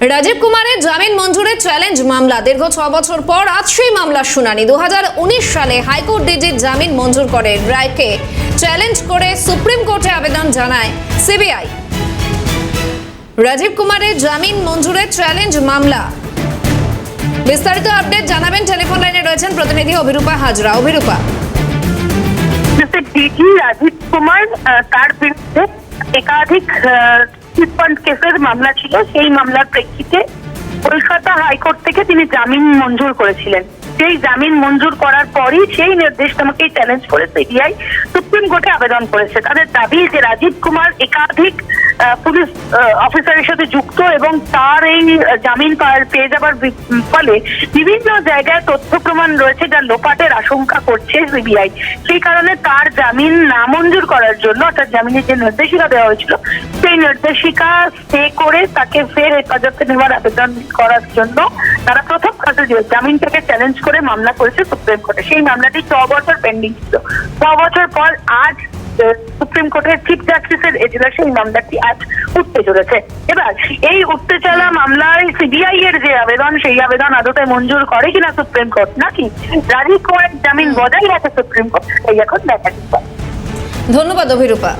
রাজীব কুমারের জামিন মঞ্জুরের চ্যালেঞ্জ মামলা। দীর্ঘ ছ বছর পর আজ সেই মামলার শুনানি। দু সালে হাইকোর্ট ডিজির জামিন মঞ্জুর করে রায়কে চ্যালেঞ্জ করে সুপ্রিম কোর্টে আবেদন জানায় সিবিআই। রাজীব কুমারের জামিন মঞ্জুরের চ্যালেঞ্জ মামলা। বিস্তারিত আপডেট জানাবেন টেলিফোন লাইনে রয়েছেন প্রতিনিধি অভিরূপা হাজরা। অভিরূপা। ডিজি রাজীব কুমার তার বিরুদ্ধে একাধিক চিটফান্ড কেসের মামলা ছিল। সেই মামলার প্রেক্ষিতে কলকাতা হাইকোর্ট থেকে তিনি জামিন মঞ্জুর করেছিলেন। সেই জামিন মঞ্জুর করার পরই সেই নির্দেশ নির্দেশনামাকেই চ্যালেঞ্জ করে সিবিআই সুপ্রিম কোর্টে আবেদন করেছে। তাদের দাবি যে রাজীব কুমার একাধিক পুলিশ অফিসারের সাথে যুক্ত এবং তার এই জামিন পেয়ে যাবার ফলে বিভিন্ন জায়গায় তথ্য প্রমাণ রয়েছে যা লোপাটের আশঙ্কা করছে সিবিআই সেই কারণে তার জামিন নামঞ্জুর করার জন্য, অর্থাৎ জামিনের যে নির্দেশিকা দেওয়া হয়েছিল, সেই নির্দেশিকা স্টে করে তাকে ফের হেফাজতে নেওয়ার আবেদন করার জন্য তারা প্রথম কাজে জামিনটাকে চ্যালেঞ্জ করে মামলা করেছে সুপ্রিম কোর্টে সেই মামলাটি ছ বছর পেন্ডিং ছিল। ছ বছর পর আজ সুপ্রিম কোর্টের চিফ জাস্টিসের এজলাসে এই মামলাটি আজ উঠতে চলেছে। এবার এই উঠতে চলা মামলায় সিবিআই এর যে আবেদন সেই আবেদন আদতে মঞ্জুর করে কিনা সুপ্রিম কোর্ট? নাকি রাজীব কুমার জামিন বজায় রাখে সুপ্রিম কোর্ট? এই এখন দেখা ধন্যবাদ অভিরূপা।